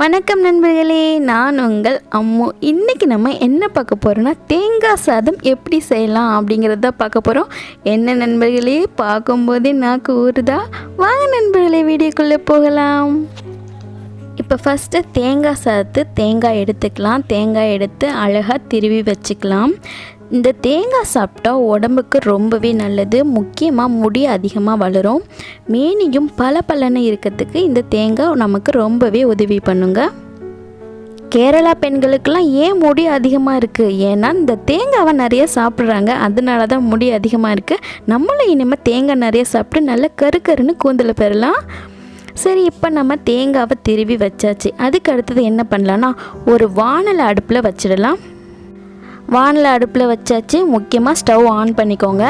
வணக்கம் நண்பர்களே நான் உங்கள் அம்மு. இன்றைக்கி நம்ம என்ன பார்க்க போகிறோன்னா தேங்காய் சாதம் எப்படி செய்யலாம் அப்படிங்கிறத தான் பார்க்க போகிறோம் என்ன நண்பர்களே பார்க்கும்போதே நாக்கு ஊறுதா. வாங்க நண்பர்களே வீடியோக்குள்ளே போகலாம். இப்போ ஃபஸ்ட்டு தேங்காய் சாதத்து தேங்காய் எடுத்துக்கலாம். தேங்காய் எடுத்து அழகாக திருவி வச்சுக்கலாம். இந்த தேங்காய் சாப்பிட்டா உடம்புக்கு ரொம்பவே நல்லது. முக்கியமாக முடி அதிகமாக வளரும். மேனியும் பல பலனை இருக்கிறதுக்கு இந்த தேங்காய் நமக்கு ரொம்பவே உதவி பண்ணுங்க. கேரளா பெண்களுக்கெல்லாம் ஏன் முடி அதிகமாக இருக்குது ஏன்னா இந்த தேங்காவை நிறைய சாப்பிட்றாங்க. அதனால தான் முடி அதிகமாக இருக்குது நம்மளும் இனிமேல் தேங்காய் நிறைய சாப்பிட்டு நல்லா கரு கருன்னு கூந்தலை பெறலாம். சரி இப்போ நம்ம தேங்காவை திருவி வச்சாச்சு. அதுக்கு அடுத்தது என்ன பண்ணலான்னா ஒரு வானல் அடுப்பில் வச்சிடலாம். வானில் அடுப்பில் வச்சாச்சு. முக்கியமாக ஸ்டவ் ஆன் பண்ணிக்கோங்க.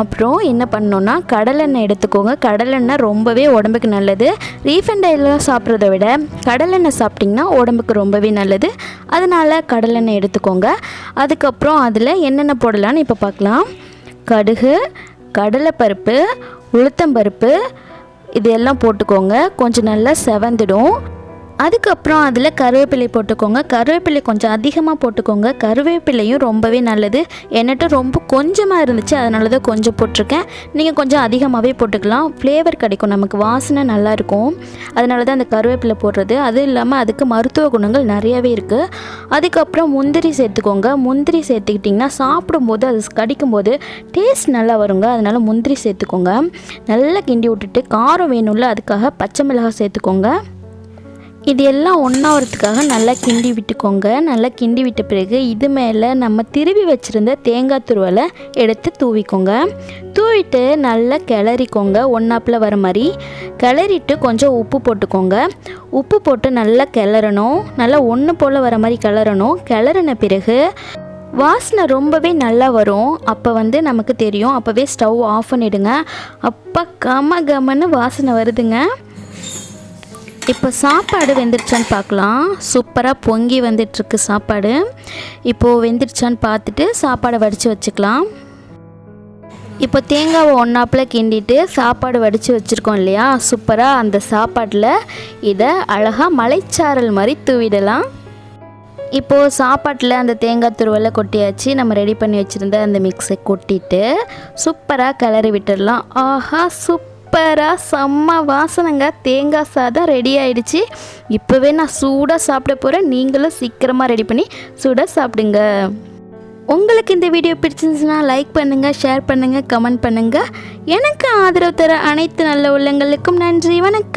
அப்புறம் என்ன பண்ணோன்னா கடலெண்ணெய் எடுத்துக்கோங்க. கடலெண்ணெய் ரொம்பவே உடம்புக்கு நல்லது. ரீஃபண்ட் ஆயிலெலாம் சாப்பிட்றத விட கடலெண்ணெய் சாப்பிட்டிங்கன்னா உடம்புக்கு ரொம்பவே நல்லது. அதனால் கடலெண்ணெய் எடுத்துக்கோங்க. அதுக்கப்புறம் அதில் என்னென்ன போடலான்னு இப்போ பார்க்கலாம். கடுகு கடலைப்பருப்பு உளுத்தம்பருப்பு இது எல்லாம் போட்டுக்கோங்க. கொஞ்சம் நல்லா செவந்துடும். அதுக்கப்புறம் அதில் கருவேப்பிலை போட்டுக்கோங்க. கருவேப்பிலை கொஞ்சம் அதிகமாக போட்டுக்கோங்க. கருவேப்பிலையும் ரொம்பவே நல்லது. என்னட்ட ரொம்ப கொஞ்சமாக இருந்துச்சு அதனால தான் கொஞ்சம் போட்டிருக்கேன். நீங்கள் கொஞ்சம் அதிகமாகவே போட்டுக்கலாம். ஃப்ளேவர் கிடைக்கும். நமக்கு வாசனை நல்லாயிருக்கும் அதனால தான் அந்த கருவேப்பிலை போடுறது. அதுவும் இல்லாமல் அதுக்கு மருத்துவ குணங்கள் நிறையவே இருக்குது அதுக்கப்புறம் முந்திரி சேர்த்துக்கோங்க. முந்திரி சேர்த்துக்கிட்டிங்கன்னா சாப்பிடும்போது அது கடிக்கும்போது டேஸ்ட் நல்லா வருங்க. அதனால் முந்திரி சேர்த்துக்கோங்க. நல்லா கிண்டி விட்டுட்டு காரம் வேணும்ல அதுக்காக பச்சை மிளகாய் சேர்த்துக்கோங்க. இது எல்லாம் ஒன்றாகிறதுக்காக நல்லா கிண்டி விட்டுக்கோங்க. நல்லா கிண்டி விட்ட பிறகு இது மேலே நம்ம திருவி வச்சுருந்த தேங்காய் துருவலை எடுத்து தூவிக்கோங்க. தூவிட்டு நல்லா கிளறிக்கோங்க. ஒன்றாப்பில் வர மாதிரி கிளறிட்டு கொஞ்சம் உப்பு போட்டுக்கோங்க. உப்பு போட்டு நல்லா கிளறணும். நல்லா ஒன்று போல் வர மாதிரி கிளறணும். கிளறின பிறகு வாசனை ரொம்பவே நல்லா வரும். அப்போ வந்து நமக்கு தெரியும். அப்போவே ஸ்டவ் ஆஃப் பண்ணிவிடுங்க அப்போ கம கமன்னு வாசனை வருதுங்க. இப்போ சாப்பாடு வெந்துருச்சான்னு பார்க்கலாம். சூப்பராக பொங்கி வந்துட்டுருக்கு சாப்பாடு. இப்போது வெந்துருச்சான்னு பார்த்துட்டு சாப்பாடை வடித்து வச்சுக்கலாம். இப்போ தேங்காவை ஒன்றாப்பில் கிண்டிட்டு சாப்பாடு வடித்து வச்சுருக்கோம் இல்லையா? சூப்பராக அந்த சாப்பாட்டில் இதை அழகாக மலைச்சாரல் மாதிரி தூவிடலாம். இப்போது சாப்பாட்டில் அந்த தேங்காய் துருவலை கொட்டியாச்சு. நம்ம ரெடி பண்ணி வச்சுருந்த அந்த மிக்ஸை கொட்டிட்டு சூப்பராக கிளறி விட்டுடலாம். ஆஹா சூப் சூப்பராக செம்ம வாசனைங்க. தேங்காய் சாதம் ரெடி ஆயிடுச்சு. இப்போவே நான் சூடாக சாப்பிட போகிறேன் நீங்களும் சீக்கிரமாக ரெடி பண்ணி சூடாக சாப்பிடுங்க. உங்களுக்கு இந்த வீடியோ பிடிச்சிருந்துச்சுன்னா லைக் பண்ணுங்கள் ஷேர் பண்ணுங்கள் கமெண்ட் பண்ணுங்கள் எனக்கு ஆதரவு தர அனைத்து நல்ல உள்ளங்களுக்கும் நன்றி. வணக்கம்.